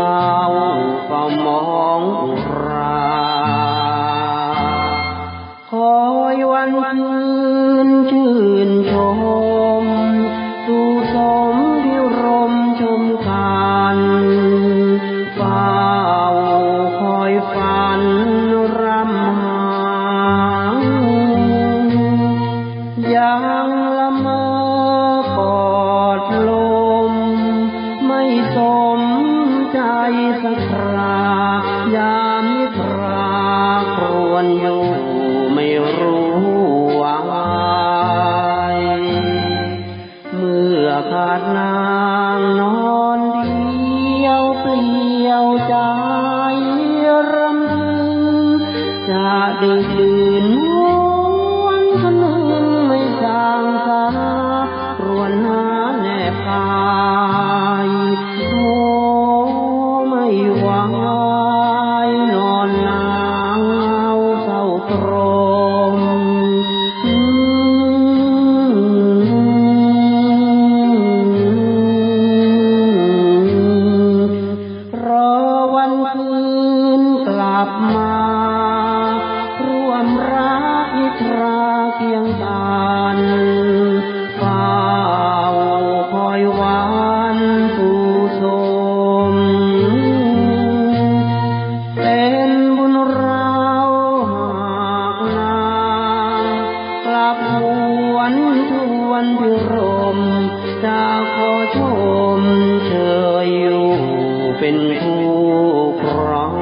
ล้าสมองราคอยวันวันชื่นชมดูสมพิรมชมกันเฝ้าคอยฝันรำหายังละเมอกอดลมไม่สม สักครายามนิทราครวนอยู่ไม่รู้ว่าเมื่อขาดนางนอนเดียวเปลี่ยวใจรำพึงจะดึง ลับมา ร่วมรักนิทราเคียงกันเฝ้าคอยวันผู้ชม เป็นบุญเราหากนางกลับหวนทวนพิรมจะขอชมเชยอยู่เป็นคู่ครอง